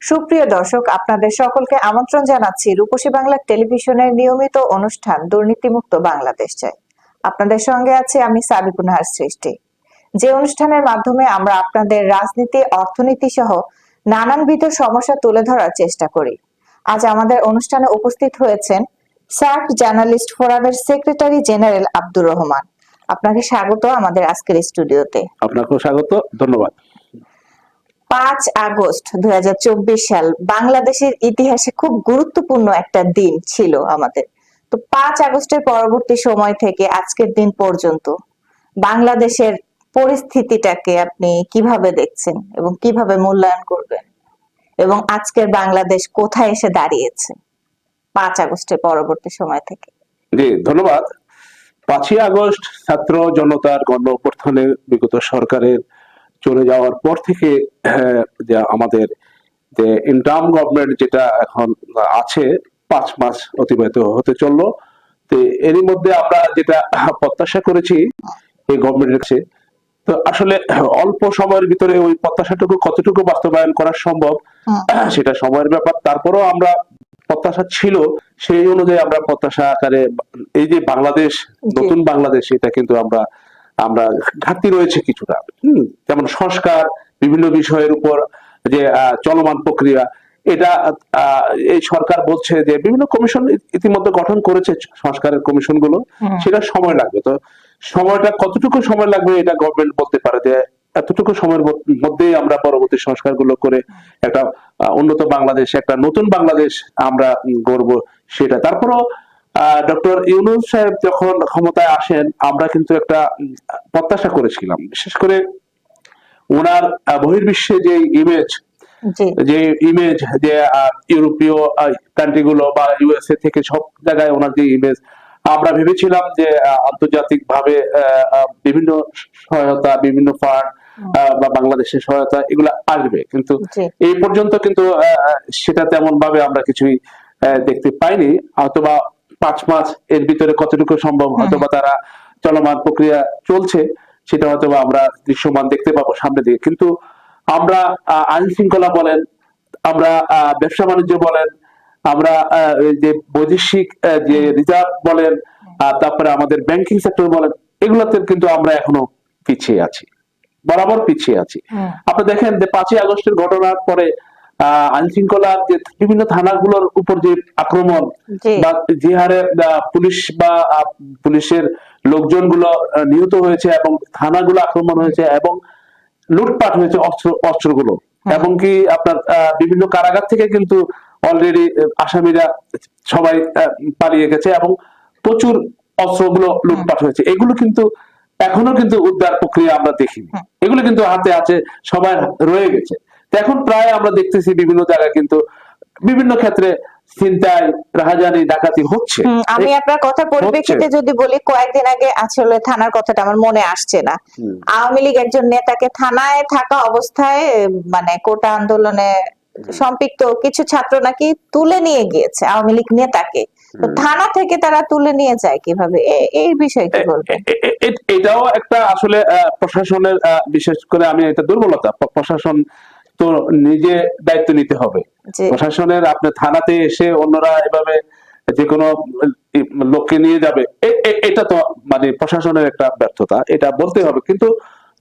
সুপ্রিয় দর্শক, আপনাদের সকলকে আমন্ত্রণ জানাচ্ছি রূপসী বাংলা টেলিভিশনের নিয়মিত অনুষ্ঠান দুর্নীতিমুক্ত বাংলাদেশ চাই। আপনাদের সঙ্গে আছে আমি সাবিকুনাহার সৃষ্টি। যে অনুষ্ঠানের মাধ্যমে আমরা আপনাদের রাজনীতি, অর্থনীতি সহ নানানবিধ সমস্যা তুলে ধরার চেষ্টা করি। আজ আমাদের অনুষ্ঠানে উপস্থিত হয়েছেন সার্ক জার্নালিস্ট ফোরামের সেক্রেটারি জেনারেল আব্দুর রহমান। আপনাকে স্বাগত আমাদের আজকের স্টুডিওতে। আপনাকেও স্বাগত, ধন্যবাদ। পাঁচ আগস্ট দুই সাল বাংলাদেশের ইতিহাসে খুব গুরুত্বপূর্ণ একটা দিন ছিল আমাদের। তো পাঁচ আগস্টের পরবর্তী সময় থেকে আজকের দিন পর্যন্ত বাংলাদেশের পরিস্থিতিটাকে আপনি কীভাবে দেখছেন এবং কীভাবে মূল্যায়ন করবেন? এবং আজকের বাংলাদেশ কোথায় এসে দাঁড়িয়েছে পাঁচ আগস্টের পরবর্তী সময় থেকে? জি, ধন্যবাদ। পাঁচই আগস্ট ছাত্র জনতার গণ অভ্যুত্থানে বিগত সরকারের চলে যাওয়ার পর থেকে যে আমাদের যে ইন্টার্ম গভর্নমেন্ট যেটা এখন আছে পাঁচ মাস অতিবাহিত হতে চলল। তো এরই মধ্যে আমরা যেটা প্রত্যাশা করেছি এই গভর্নমেন্টের কাছে তো আসলে অল্প সময়ের ভিতরে ওই প্রত্যাশাটুকু কতটুকু বাস্তবায়ন করা সম্ভব সেটা সময়ের ব্যাপার। তারপরেও আমরা প্রত্যাশা ছিল সেই অনুযায়ী আমরা প্রত্যাশা আকারে এই যে বাংলাদেশ নতুন বাংলাদেশ এটা কিন্তু আমরা আমরা ঘাটতি রয়েছে কিছুটা হম? যেমন সংস্কার বিভিন্ন বিষয়ের উপর যে চলমান প্রক্রিয়া এটা এই সরকার বলছে যে বিভিন্ন কমিশন ইতিমধ্যে গঠন করেছে সংস্কারের কমিশনগুলো সেটা সময় লাগবে। তো সময়টা কতটুকু সময় লাগবে এটা গভর্নমেন্ট বলতে পারে যে এতটুকু সময়ের মধ্য- মধ্যেই আমরা পরবর্তী সংস্কারগুলো করে একটা উন্নত বাংলাদেশ একটা নতুন বাংলাদেশ আমরা গড়ব সেটা। তারপরও ডক্টর ইউনুস সাহেব যখন ক্ষমতায় আসেন আমরা কিন্তু একটা প্রত্যাশা করেছিলাম। বিশেষ করে ওনার বহির্বিশ্বে যে ইমেজ যে ইমেজ যে ইউরোপীয় কান্ট্রি গুলো বা ইউএসএ থেকে সব জায়গায় ওনার যে ইমেজ আমরা ভেবেছিলাম যে আন্তর্জাতিক ভাবে বিভিন্ন সহায়তা বিভিন্ন ফান্ড বা বাংলাদেশের সহায়তা এগুলো আসবে। কিন্তু এই পর্যন্ত কিন্তু সেটা তেমন ভাবে আমরা কিছুই আহ, দেখতে পাইনি। হয়তোবা পাঁচ মাস এর ভিতরে কতটুকু সম্ভব হয়তোবা তারা চলমান প্রক্রিয়া চলছে সেটা হয়তোবা আমরা দৃশ্যমান দেখতে পাবো সামনে দিকে। কিন্তু আমরা আইন শৃঙ্খলা বলেন আমরা ব্যবসা বাণিজ্য বলেন আমরা যে বৈদেশিক যে রিজার্ভ বলেন তারপরে আমাদের ব্যাংকিং সেক্টর বলেন এগুলোতে কিন্তু আমরা এখনও পিছিয়ে আছি বরাবর পিছিয়ে আছি। আপনি দেখেন যে পাঁচই আগস্টের ঘটনার পরে আইন শৃঙ্খলার যে বিভিন্ন থানাগুলোর উপর যে আক্রমণ বা যে হারে পুলিশ বা পুলিশের লোকজনগুলো আহ, নিহত হয়েছে এবং থানাগুলো আক্রমণ হয়েছে এবং লুটপাট হয়েছে অস্ত্র অস্ত্রগুলো। এবং কি আপনার বিভিন্ন কারাগার থেকে কিন্তু অলরেডি আসামিরা সবাই পালিয়ে গেছে এবং প্রচুর অস্ত্রগুলো লুটপাট হয়েছে। এগুলো কিন্তু এখনও কিন্তু উদ্ধার প্রক্রিয়া আমরা দেখিনি। এগুলো কিন্তু হাতে আছে সবাই রয়ে গেছে। এখন প্রায় আমরা দেখতেছি বিভিন্ন জায়গায় কিন্তু বিভিন্ন ক্ষেত্রে চিন্তায় রাহাজানি ডাকাতি হচ্ছে। আমি আপনার কথা পরিপ্রেক্ষিতে যদি বলি কয়েকদিন আগে আসলে থানার কথাটা আমার মনে আসছে না। আওয়ামী লীগ একজন নেতাকে থানায় থাকা অবস্থায় মানে কোটা আন্দোলনে সম্পৃক্ত কিছু ছাত্র নাকি তুলে নিয়ে গিয়েছে আওয়ামী লীগ নেতাকে। তো থানা থেকে তারা তুলে নিয়ে যায় কীভাবে? এই বিষয়ে কি বলবেন? এটাও একটা আসলে প্রশাসনের বিশেষ করে আমি এটা দুর্বলতা প্রশাসন তো নিজে দায়িত্ব নিতে হবে। প্রশাসনের আপনার থানাতে এসে অন্যরা এভাবে যে কোনো লোককে নিয়ে যাবে এটা তো মানে প্রশাসনের একটা ব্যর্থতা এটা বলতে হবে। কিন্তু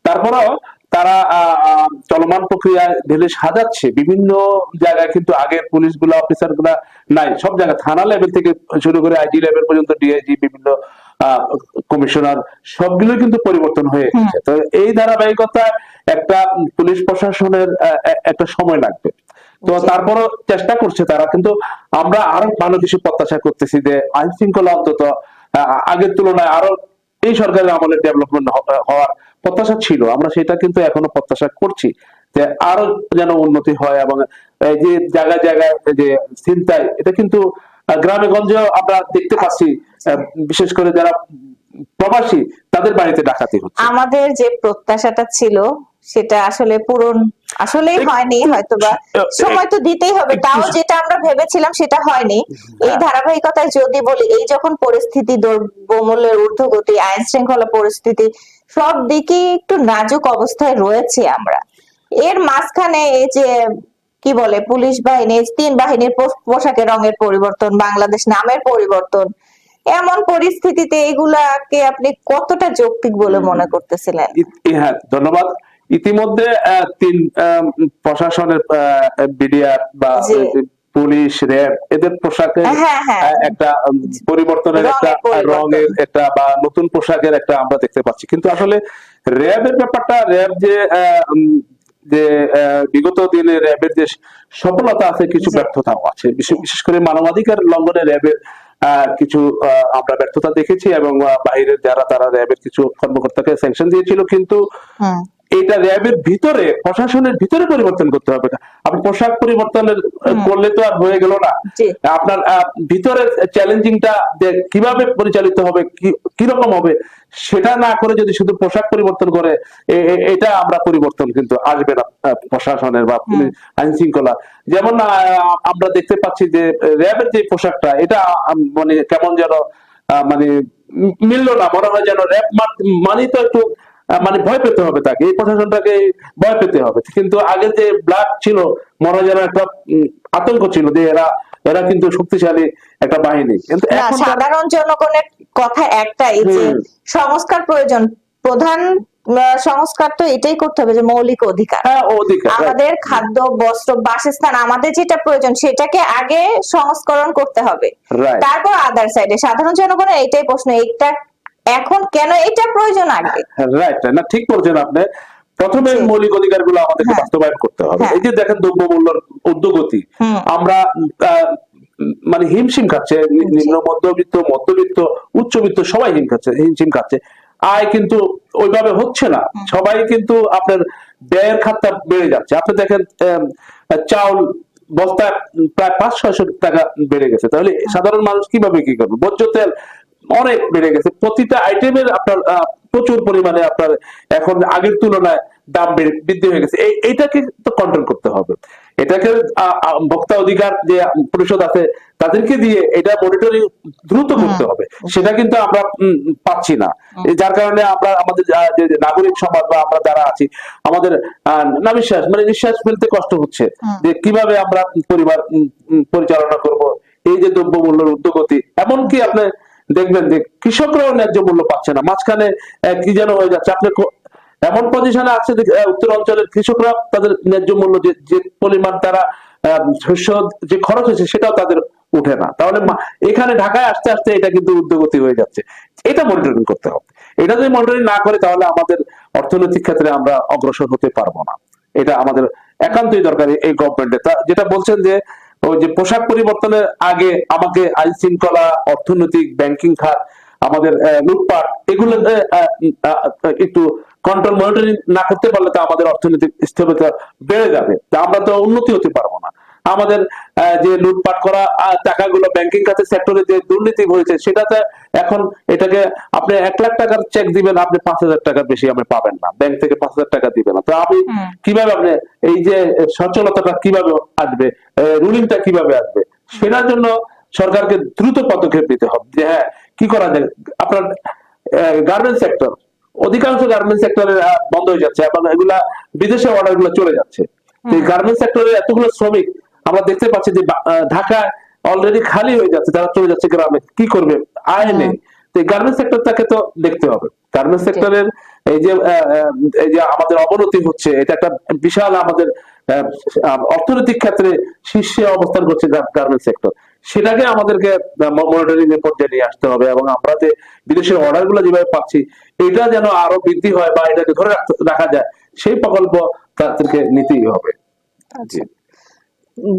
তারপরেও তারা চলমান প্রক্রিয়ায় ঢেলে সাজাচ্ছে। বিভিন্ন জায়গায় কিন্তু আগের পুলিশগুলা অফিসারগুলা নাই। সব জায়গায় থানা লেভেল থেকে শুরু করে আইজি লেভেল পর্যন্ত ডিআইজি বিভিন্ন কমিশনার সবগুলো কিন্তু পরিবর্তন হয়ে গেছে। তো এই ধারাবাহিকতায় একটা পুলিশ প্রশাসনের একটা সময় লাগবে। তো তারপরও চেষ্টা করছে তারা কিন্তু আমরা আরও ভালো কিছু প্রত্যাশা করতেছি যে আইন শৃঙ্খলা অন্তত আগের তুলনায় আরও এই সরকারের আমলে ডেভেলপমেন্ট হওয়ার প্রত্যাশা ছিল। আমরা সেটা কিন্তু এখনও প্রত্যাশা করছি যে আরও যেন উন্নতি হয় এবং এই যে জায়গায় জায়গায় যে চিন্তায় এটা কিন্তু গ্রামে গঞ্জে আমরা দেখতে পাচ্ছি বিশেষ করে যারা প্রবাসী তাদের বাড়িতে ডাকাতি হচ্ছে। আমাদের যে প্রত্যাশাটা ছিল সেটা আসলে পূরণ হয়নি হয়তোবা। সময় তো দিতেই হবে তাও যেটা আমরা ভেবেছিলাম সেটা হয়নি। এই ধারাবাহিকতায় যদি বলি এই যখন পরিস্থিতি দ্রব্যমূল্যের ঊর্ধ্বগতি আইন শৃঙ্খলা পরিস্থিতি সব দিকেই একটু নাজুক অবস্থায় রয়েছে আমরা। এর মাঝখানে এই যে কি বলে? পুলিশ বাহিনী তিন বাহিনীর পোশাকের রঙের পরিবর্তন বাংলাদেশ নামের পরিবর্তন। এমন পরিস্থিতিতে এগুলাকে আপনি কতটা যৌক্তিক বলে মনে করতেছিলেন? হ্যাঁ ধন্যবাদ। ইতিমধ্যে তিন প্রশাসনের বিডিআর বা পুলিশ র্যাব এদের পোশাকে হ্যাঁ, হ্যাঁ। একটা পরিবর্তনের একটা রঙের একটা বা নতুন পোশাকের একটা আমরা দেখতে পাচ্ছি। কিন্তু আসলে র্যাবের ব্যাপারটা র্যাব যে যে আহ, বিগত দিনে র্যাবের যে সফলতা আছে কিছু ব্যর্থতাও আছে। বিশেষ- করে মানবাধিকার লঙ্ঘনে র্যাবের আহ, কিছু আহ, আমরা ব্যর্থতা দেখেছি এবং বাইরের যারা তারা র্যাবের কিছু কর্মকর্তাকে স্যাংশন দিয়েছিল কিন্তু এটা র্যাবের ভিতরে প্রশাসনের ভিতরে পরিবর্তন করতে হবে আপনি পোশাক পরিবর্তনের করলে তো আর হয়ে গেল না। আপনার ভিতরে চ্যালেঞ্জিংটা কীভাবে পরিচালিত হবে কি কীরকম হবে সেটা না করে যদি শুধু পোশাক পরিবর্তন করে এটা আমরা পরিবর্তন কিন্তু আসবে না প্রশাসনের বা আইন শৃঙ্খলা। যেমন আমরা দেখতে পাচ্ছি যে র্যাবের যে পোশাকটা এটা মানে কেমন যেন আহ, মানে মিললো না মনে হয় যেন র্যাব মানে তো একটু মানে ভয় পেতে হবে তাকে এই প্রশাসনটাকে ভয় পেতে হবে। কিন্তু আগে যে ব্ল্যাক ছিল হয় যেন একটা আতঙ্ক ছিল যে এরা এরা কিন্তু শক্তিশালী একটা বাহিনী। কিন্তু সাধারণ জনগণের কথা একটাই যে সংস্কার প্রয়োজন। প্রধান সংস্কার তো এটাই করতে হবে যে মৌলিক অধিকার। হ্যাঁ আমাদের খাদ্য বস্ত্র বাসস্থান আমাদের যেটা প্রয়োজন সেটাকে আগে সংস্করণ করতে হবে। তারপর আদার সাইডে সাধারণ জনগণের এইটাই প্রশ্ন এটা এখন কেন এটা প্রয়োজন আগে? রাইট না ঠিক বলছেন আপনি। প্রথমে মৌলিক অধিকারগুলো আমাদেরকে হ্যাঁ। বাস্তবায়ন করতে হবে। হ্যাঁ। এই যে দেখেন দ্রব্য মূল্যের উদ্যোগতি আমরা মানে হিমশিম খাচ্ছে নিম্ন মধ্যবিত্ত মধ্যবিত্ত উচ্চবিত্ত সবাই হিম খাচ্ছে হিমশিম খাচ্ছে। আয় কিন্তু ওইভাবে হচ্ছে না। সবাই কিন্তু আপনার ব্যয়ের খাতটা বেড়ে যাচ্ছে। আপনি দেখেন চাউল বস্তা প্রায় পাঁচ ছয়শো টাকা বেড়ে গেছে। তাহলে সাধারণ মানুষ কীভাবে কি করবে? ভোজ্য তেল অনেক বেড়ে গেছে। প্রতিটা আইটেমের আপনার প্রচুর পরিমাণে আপনার এখন আগের তুলনায় দাম বৃদ্ধি হয়ে গেছে। এইটাকে তো কন্ট্রোল করতে হবে। এটাকে ভোক্তা অধিকার যে পরিষদ আছে তাদেরকে দিয়ে এটা মনিটরিং দ্রুত করতে হবে। সেটা কিন্তু আমরা পাচ্ছি না। যার কারণে আমরা আমাদের যে নাগরিক সমাজ বা আমরা যারা আছি আমাদের আহ, না বিশ্বাস মানে নিঃশ্বাস ফেলতে কষ্ট হচ্ছে। যে কীভাবে আমরা পরিবার পরিচালনা করব? এই যে দ্রব্য মূল্যের উদ্যোগতি এমনকি আপনি দেখবেন যে কৃষকরাও ন্যায্য মূল্য পাচ্ছে না। মাঝখানে কি যেন হয়ে যাচ্ছে। আপনি এমন পজিশনে আছে যে উত্তর অঞ্চলের কৃষকরা তাদের ন্যায্য মূল্য যে পরিমাণ তারা শস্য যে খরচ হয়েছে, সেটাও তাদের উঠে না। তাহলে এখানে ঢাকায় আসতে আসতে এটা কিন্তু উদ্যোগতি হয়ে যাচ্ছে। এটা মনিটরিং করতে হবে। এটা যদি মনিটরিং না করে, তাহলে আমাদের অর্থনৈতিক ক্ষেত্রে আমরা অগ্রসর হতে পারব না। এটা আমাদের একান্তই দরকারি এই গভর্নমেন্টে তা যেটা বলছেন যে ওই যে পোশাক পরিবর্তনের আগে আমাকে আইন শৃঙ্খলা, অর্থনৈতিক ব্যাংকিং খাত, আমাদের লুটপাট, এগুলো একটু কন্ট্রোল মনিটরিং না করতে পারলে তো আমাদের অর্থনৈতিক স্থিরতা বেড়ে যাবে। তা আমরা তো উন্নতি হতে পারব না। আমাদের যে লুটপাট করা টাকাগুলো ব্যাংকিং খাতের সেক্টরে যে দুর্নীতি হয়েছে সেটাতে এখন এটাকে আপনি এক লাখ টাকার চেক দিবেন আপনি পাঁচ হাজার টাকার বেশি আপনি পাবেন না। ব্যাংক থেকে পাঁচ হাজার টাকা দিবে না। তো আমি কীভাবে আপনি এই যে সচলতাটা কীভাবে আসবে রুলিংটা কীভাবে আসবে সেটার জন্য সরকারকে দ্রুত পদক্ষেপ নিতে হবে। যে হ্যাঁ কি করা যায়? আপনার গার্মেন্ট সেক্টর অধিকাংশ গার্মেন্ট সেক্টরে বন্ধ হয়ে যাচ্ছে। এবং এগুলা বিদেশে অর্ডারগুলো চলে যাচ্ছে। এই গার্মেন্ট সেক্টরে এতগুলো শ্রমিক আমরা দেখতে পাচ্ছি যে ঢাকা অলরেডি খালি হয়ে যাচ্ছে তারা চলে যাচ্ছে গ্রামে। কি করবে? আয় নেই তো গার্মেন্ট সেক্টরটাকে তো দেখতে হবে। গার্মেন্ট সেক্টরের এই যে এই যে আমাদের অবনতি হচ্ছে এটা একটা বিশাল আমাদের অর্থনৈতিক ক্ষেত্রে শীর্ষে অবস্থান করছে গার্মেন্ট সেক্টর সেটাকে আমাদেরকে মনিটরিং এর পর্যায়ে নিয়ে আসতে হবে এবং আমরা যে বিদেশের অর্ডারগুলো যেভাবে পাচ্ছি এটা যেন আরও বৃদ্ধি হয় বা এটাকে ধরে রাখতে- রাখা যায় সেই প্রকল্প তাদেরকে নিতেই হবে। জি।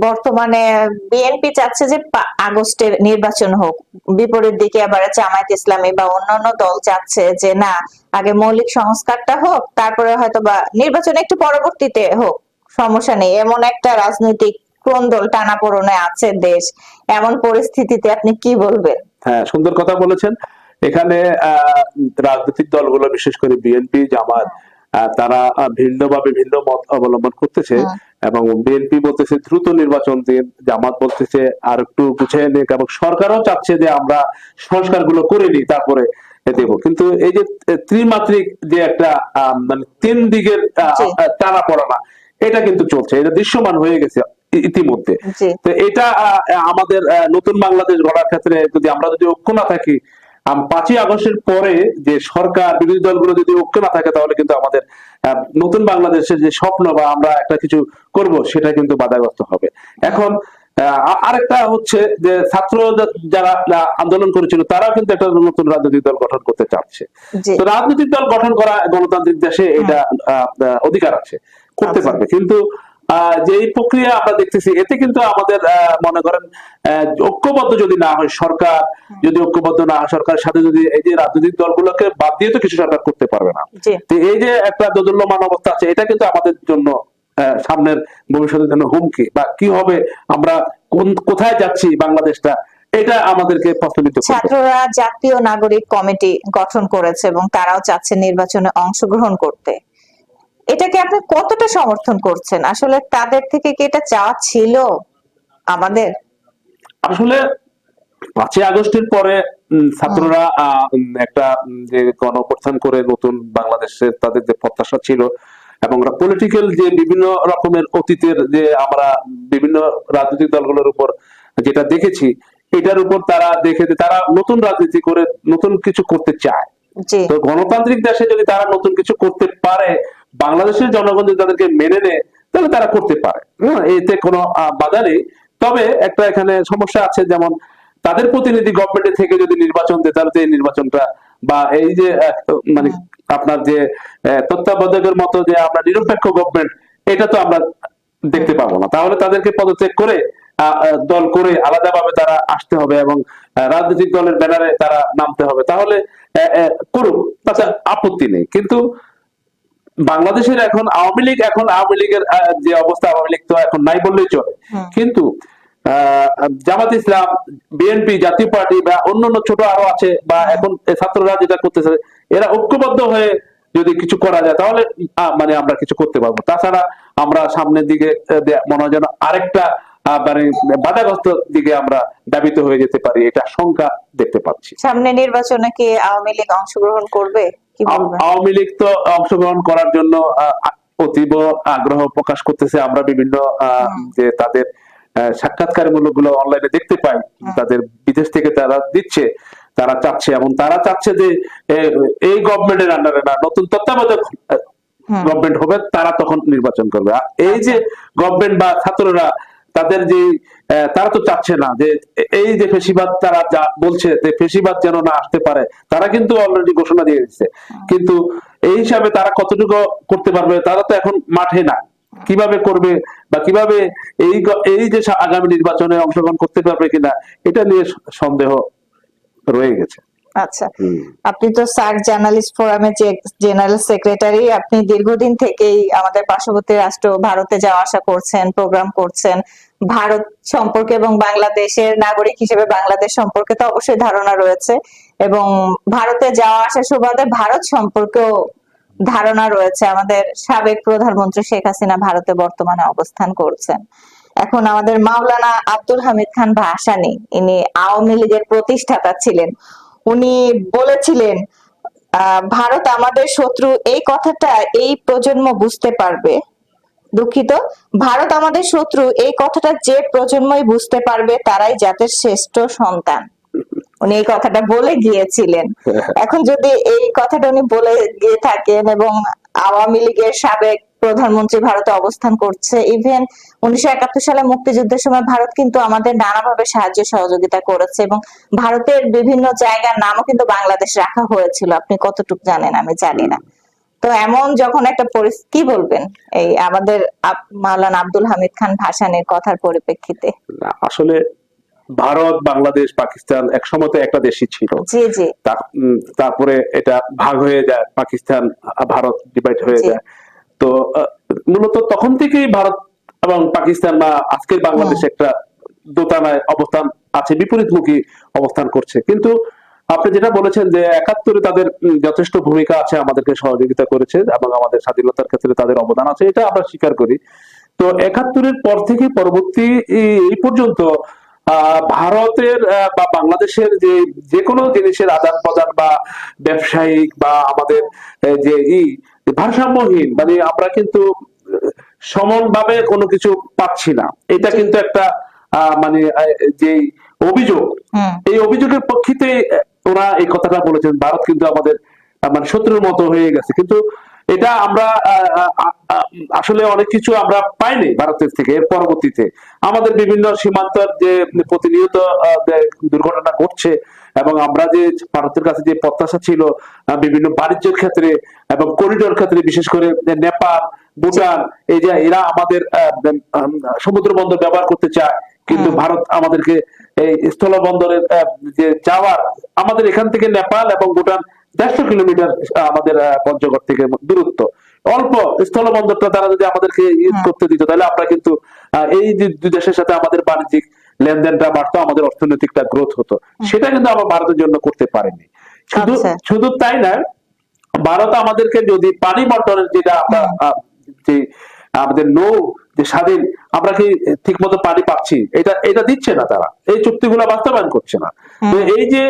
বর্তমানে বিএনপি চাচ্ছে যে পা- আগস্টে নির্বাচন হোক। বিপরীত দিকে আবার জামায়াত ইসলামী বা অন্যান্য দল চাচ্ছে যে না, আগে মৌলিক সংস্কারটা হোক, তারপরে হয়তো বা নির্বাচন একটু পরবর্তীতে হোক, সমস্যা নেই। এমন একটা রাজনৈতিক ক্রন্দল টানাপোড়নে আছে দেশ। এমন পরিস্থিতিতে আপনি কি বলবেন? হ্যাঁ সুন্দর কথা বলেছেন। এখানে রাজনৈতিক দলগুলো, বিশেষ করে বিএনপি, জামাত তারা ভিন্নভাবে ভিন্ন মত অবলম্বন করতেছে এবং বিএনপি বলতেছে দ্রুত নির্বাচন দিন জামাত বলতেছে আর একটু গুছিয়ে নিক এবং সরকারও চাচ্ছে যে আমরা সংস্কারগুলো করে নিই তারপরে দেব। কিন্তু এই যে ত্রিমাত্রিক যে একটা মানে তিন দিকের টানা পড়ানা এটা কিন্তু চলছে এটা দৃশ্যমান হয়ে গেছে ইতিমধ্যে। তো এটা আহ, আমাদের নতুন বাংলাদেশ গড়ার ক্ষেত্রে যদি আমরা যদি ঐক্য না থাকি পাঁচই আগস্টের পরে যে সরকার বিরোধী দলগুলো যদি ঐক্য না থাকে তাহলে কিন্তু আমাদের নতুন বাংলাদেশের যে স্বপ্ন বা আমরা একটা কিছু করব সেটা কিন্তু বাধাগ্রস্ত হবে। এখন আরেকটা হচ্ছে যে ছাত্র যারা আন্দোলন করেছিল তারাও কিন্তু একটা নতুন রাজনৈতিক দল গঠন করতে চাচ্ছে। তো রাজনৈতিক দল গঠন করা গণতান্ত্রিক দেশে এটা আহ, আহ, অধিকার আছে করতে। পারবে। কিন্তু যে এই প্রক্রিয়া আমরা দেখতেছি এতে কিন্তু আমাদের মনে করেন ঐক্যবদ্ধ যদি না হয় সরকার যদি ঐক্যবদ্ধ না হয় সরকারের সাথে যদি এই যে রাজনৈতিক দলগুলোকে বাদ দিয়ে তো কিছু সরকার করতে পারবে না। তো এই যে একটা দোদুল্যমান অবস্থা আছে এটা কিন্তু আমাদের জন্য সামনের ভবিষ্যতের জন্য হুমকি। বা কি হবে আমরা কোন কোথায় যাচ্ছি বাংলাদেশটা এটা আমাদেরকে প্রশ্নবিদ্ধ ছাত্ররা জাতীয় নাগরিক কমিটি গঠন করেছে এবং তারাও চাচ্ছে নির্বাচনে অংশগ্রহণ করতে। এটাকে আপনি কতটা সমর্থন করছেন? আসলে তাদের থেকে কি এটা চাওয়া ছিল আমাদের? আসলে পাঁচই আগস্টের পরে ছাত্ররা একটা যে গণ অভ্যুত্থান করে নতুন বাংলাদেশের তাদের যে প্রত্যাশা ছিল এবং পলিটিক্যাল যে বিভিন্ন রকমের অতীতের যে আমরা বিভিন্ন রাজনৈতিক দলগুলোর উপর যেটা দেখেছি এটার উপর তারা দেখে তারা নতুন রাজনীতি করে নতুন কিছু করতে চায়। তো গণতান্ত্রিক দেশে যদি তারা নতুন কিছু করতে পারে বাংলাদেশের জনগণ যদি তাদেরকে মেনে নেয়, তাহলে তারা করতে পারে। এতে কোনো বাধা নেই। তবে একটা এখানে সমস্যা আছে, যেমন তাদের প্রতিনিধি গভর্নমেন্টের থেকে যদি নির্বাচন দেয়, তাহলে এই নির্বাচনটা বা এই যে মানে আপনার যে তত্ত্বাবধায়কের মতো যে আমরা নিরপেক্ষ গভর্নমেন্ট এটা তো আমরা দেখতে পাবো না। তাহলে তাদেরকে পদত্যাগ করে দল করে আলাদাভাবে তারা আসতে হবে এবং রাজনৈতিক দলের ব্যানারে তারা নামতে হবে। তাহলে করুক তাতে আপত্তি নেই। কিন্তু বাংলাদেশের এখন আওয়ামী লীগ এখন আওয়ামী লীগের যে অবস্থা আওয়ামী লীগ তো এখন নাই বললেই চলে। কিন্তু আহ, জামাত ইসলাম বিএনপি জাতীয় পার্টি বা অন্যান্য ছোট আরও আছে বা এখন ছাত্ররা যেটা করতেছে এরা ঐক্যবদ্ধ হয়ে যদি কিছু করা যায় তাহলে মানে আমরা কিছু করতে পারব। তাছাড়া আমরা সামনের দিকে মনে হয় যেন আরেকটা মানে বাধাগ্রস্ত দিকে আমরা দাবিত হয়ে যেতে পারি এটা শঙ্কা দেখতে পাচ্ছি। সামনে নির্বাচনে কি আওয়ামী লীগ অংশগ্রহণ করবে? আওয়ামী লীগ তো অংশগ্রহণ করার জন্য অতীব আগ্রহ প্রকাশ করতেছে। আমরা বিভিন্ন যে তাদের সাক্ষাৎকার মূলকগুলো অনলাইনে দেখতে পাই। তাদের বিদেশ থেকে তারা দিচ্ছে তারা চাচ্ছে এবং তারা চাচ্ছে যে এই গভর্নমেন্টের আন্ডারে না নতুন তত্ত্বাবধায়ক গভর্নমেন্ট হবে তারা তখন নির্বাচন করবে। এই যে গভর্নমেন্ট বা ছাত্ররা তাদের যে তারা তো চাচ্ছে না যে এই যে ফেসিবাদ তারা যা বলছে যে ফেসিবাদ যেন না আসতে পারে, তারা কিন্তু অলরেডি ঘোষণা দিয়ে দিচ্ছে কিন্তু এই হিসাবে তারা কতটুকু করতে পারবে, তারা তো এখন মাঠে না। কীভাবে করবে বা কীভাবে এই এই যে আগামী নির্বাচনে অংশগ্রহণ করতে পারবে কিনা, এটা নিয়ে সন্দেহ রয়ে গেছে। আচ্ছা। আপনি তো সার্ক জার্নালিস্ট ফোরামের জেনারেল সেক্রেটারি আপনি দীর্ঘদিন থেকেই আমাদের পার্শ্ববর্তী রাষ্ট্র ভারতে যাওয়া আসা করছেন প্রোগ্রাম করছেন। ভারত সম্পর্কে এবং বাংলাদেশের নাগরিক হিসেবে বাংলাদেশ সম্পর্কে তো অবশ্যই ধারণা রয়েছে এবং ভারতে যাওয়া আসা সুবাদে ভারত সম্পর্কেও ধারণা রয়েছে। আমাদের সাবেক প্রধানমন্ত্রী শেখ হাসিনা ভারতে বর্তমানে অবস্থান করছেন। এখন আমাদের মাওলানা আব্দুল হামিদ খান ভাসানী ইনি আওয়ামী লীগের প্রতিষ্ঠাতা ছিলেন। উনি বলেছিলেন ভারত আমাদের শত্রু এই কথাটা এই প্রজন্ম বুঝতে পারবে। দুঃখিত ভারত আমাদের শত্রু এই কথাটা যে প্রজন্মই বুঝতে পারবে তারাই জাতের শ্রেষ্ঠ সন্তান। উনি এই কথাটা বলে গিয়েছিলেন। এখন যদি এই কথাটা উনি বলে গিয়ে থাকেন এবং আওয়ামী লীগের সাবেক প্রধানমন্ত্রী ভারতে অবস্থান করছে। ইভেন উনিশশো একাত্তর সালে মুক্তিযুদ্ধের সময় ভারত কিন্তু আমাদের নানাভাবে সাহায্য সহযোগিতা করেছে এবং ভারতের বিভিন্ন জায়গার নামও কিন্তু বাংলাদেশ রাখা হয়েছিল। আপনি কতটুকু জানেন আমি জানি না। তো এমন যখন একটা পরিস্থিতি কি বলবেন এই আমাদের মাওলানা আব্দুল হামিদ খান ভাসানের কথার পরিপ্রেক্ষিতে? আসলে ভারত বাংলাদেশ পাকিস্তান একসময় তো একটা দেশই ছিল। জি জি। তারপরে এটা ভাগ হয়ে যায় পাকিস্তান ভারত ডিভাইড হয়ে যায়। তো মূলত তখন থেকেই ভারত এবং পাকিস্তান বা আজকের বাংলাদেশ একটা দোতানায় অবস্থান আছে, বিপরীতমুখী অবস্থান করছে। কিন্তু আপনি যেটা বলেছেন যে একাত্তরে তাদের যথেষ্ট ভূমিকা আছে, আমাদেরকে সহযোগিতা করেছে এবং আমাদের স্বাধীনতার ক্ষেত্রে তাদের অবদান আছে, এটা আমরা স্বীকার করি। তো একাত্তরের পর থেকে পরবর্তী এই- পর্যন্ত ভারতের বা বাংলাদেশের যে যে কোনো জিনিসের আদান প্রদান বা ব্যবসায়িক বা আমাদের যে ই ভারসাম্যহীন মানে আমরা কিন্তু সমানভাবে কোনো কিছু পাচ্ছি না। এটা কিন্তু একটা মানে যে অভিযোগ এই অভিযোগের পক্ষিতে ওরা এই কথাটা বলেছেন ভারত কিন্তু আমাদের মানে শত্রুর মতো হয়ে গেছে। কিন্তু এটা আমরা আসলে অনেক কিছু আমরা পাইনি ভারতের থেকে এর পরবর্তীতে। আমাদের বিভিন্ন সীমান্তর যে প্রতিনিয়ত দুর্ঘটনা ঘটছে এবং আমরা যে ভারতের কাছে যে প্রত্যাশা ছিল বিভিন্ন বাণিজ্যের ক্ষেত্রে এবং করিডোর ক্ষেত্রে বিশেষ করে নেপাল ভুটান এই যে এরা আমাদের সমুদ্র বন্দর ব্যবহার করতে চায় কিন্তু ভারত আমাদেরকে এই স্থল বন্দরের যে যাওয়ার আমাদের এখান থেকে নেপাল এবং ভুটান দেড়শো কিলোমিটার আমাদের পঞ্চগড় থেকে দূরত্ব। অল্প স্থল বন্দরটা তারা যদি আমাদেরকে ইউজ করতে দিত তাহলে আমরা কিন্তু এই যে দুই দেশের সাথে আমাদের বাণিজ্যিক লেনদেনটা বাড়তো আমাদের অর্থনৈতিকটা গ্রোথ হতো। সেটা কিন্তু আমরা ভারতের জন্য করতে পারিনি। শুধু আচ্ছা। শুধু তাই না ভারত আমাদেরকে যদি পানি বন্টনের যেটা আমরা যে আমাদের নৌ যে স্বাধীন আমরা কি ঠিক মতো পানি পাচ্ছি? এটা এটা দিচ্ছে না তারা। এই চুক্তিগুলো বাস্তবায়ন করছে না। তো এই যে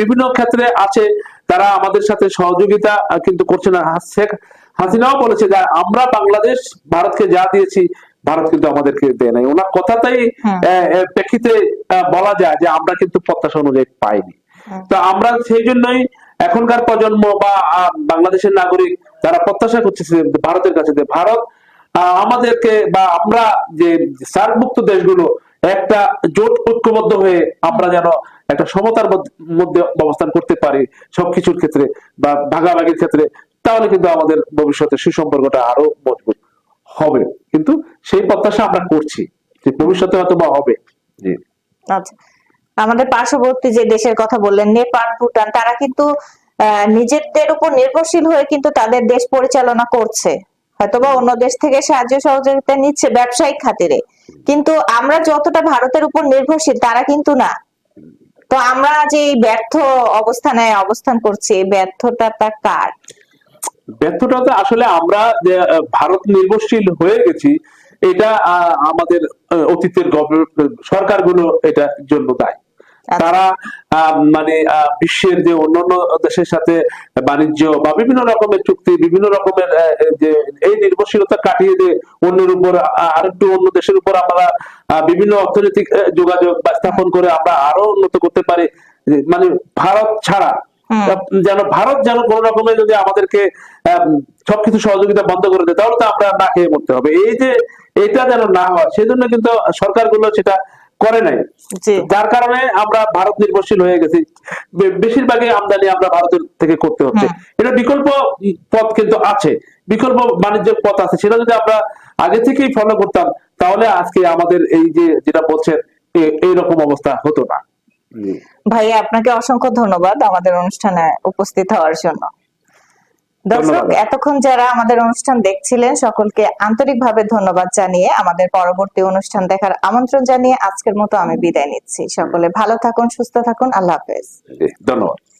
বিভিন্ন ক্ষেত্রে আছে তারা আমাদের সাথে সহযোগিতা কিন্তু করছে না। শেখ হাসিনাও বলেছে যে আমরা বাংলাদেশ ভারতকে যা দিয়েছি ভারত কিন্তু আমাদেরকে দেয় নাই। ওনার কথাতেই আহ, প্রেক্ষিতে বলা যায় যে আমরা কিন্তু প্রত্যাশা অনুযায়ী পাইনি। তো আমরা সেই জন্যই এখনকার প্রজন্ম বা বাংলাদেশের নাগরিক যারা প্রত্যাশা করছে ভারতের কাছে যে ভারত আমাদেরকে বা আমরা যে সার্কভুক্ত দেশগুলো একটা জোট ঐক্যবদ্ধ হয়ে আমরা যেন একটা সমতার মধ্যে অবস্থান করতে পারি সবকিছুর ক্ষেত্রে বা ভাগাভাগির ক্ষেত্রে তাহলে কিন্তু আমাদের ভবিষ্যতে সুসম্পর্কটা আরও মজবুত। হবে। কিন্তু সেই প্রত্যাশা আমরা করছি যে ভবিষ্যতে হয়তো বা হবে। জি। আচ্ছা। আমাদের পার্শ্ববর্তী যে দেশের কথা বললেন নেপাল ভুটান তারা কিন্তু নিজেদের উপর নির্ভরশীল হয়ে কিন্তু তাদের দেশ পরিচালনা করছে। হয়তোবা অন্য দেশ থেকে সাহায্য সহযোগিতা নিচ্ছে ব্যবসায়িক খাতিরে। কিন্তু আমরা যতটা ভারতের উপর নির্ভরশীল তারা কিন্তু না। তো আমরা যে এই ব্যর্থ অবস্থানে অবস্থান করছি এই ব্যর্থতাটা কার? ব্যর্থটা তো আসলে আমরা যে ভারত নির্ভরশীল হয়ে গেছি এটা আমাদের অতীতের সরকারগুলো এটার জন্য দায়ী আচ্ছা। তারা মানে বিশ্বের যে অন্যান্য দেশের সাথে বাণিজ্য বা বিভিন্ন রকমের চুক্তি বিভিন্ন রকমের যে এই নির্ভরশীলতা কাটিয়ে দিয়ে অন্যের উপর আহ, আরেকটু অন্য দেশের উপর আমরা বিভিন্ন অর্থনৈতিক যোগাযোগ স্থাপন করে আমরা আরও উন্নত করতে পারি মানে ভারত ছাড়া। যেন ভারত যেন কোন রকমে যদি আমাদেরকে আম, সবকিছু সহযোগিতা বন্ধ করে দেয় তাহলে তো আমরা না খেয়ে মরতে হবে। এই যে এটা যেন না হয় সেজন্য কিন্তু সরকারগুলো সেটা করে নাই। যার কারণে আমরা ভারত নির্ভরশীল হয়ে গেছি। বেশিরভাগই আমদানি আমরা ভারতের থেকে করতে হচ্ছে। এটা বিকল্প পথ কিন্তু আছে। বিকল্প বাণিজ্যিক পথ আছে। সেটা যদি আমরা আগে থেকেই ফলো করতাম তাহলে আজকে আমাদের এই যে যেটা বলছেন এইরকম অবস্থা হতো না। জি। ভাই আপনাকে অসংখ্য ধন্যবাদ আমাদের অনুষ্ঠানে উপস্থিত হওয়ার জন্য। দর্শক এতক্ষণ যারা আমাদের অনুষ্ঠান দেখছিলেন সকলকে আন্তরিকভাবে ধন্যবাদ জানিয়ে আমাদের পরবর্তী অনুষ্ঠান দেখার আমন্ত্রণ জানিয়ে আজকের মতো আমি বিদায় নিচ্ছি। সকলে ভালো থাকুন সুস্থ থাকুন। আল্লাহ হাফেজ। ধন্যবাদ।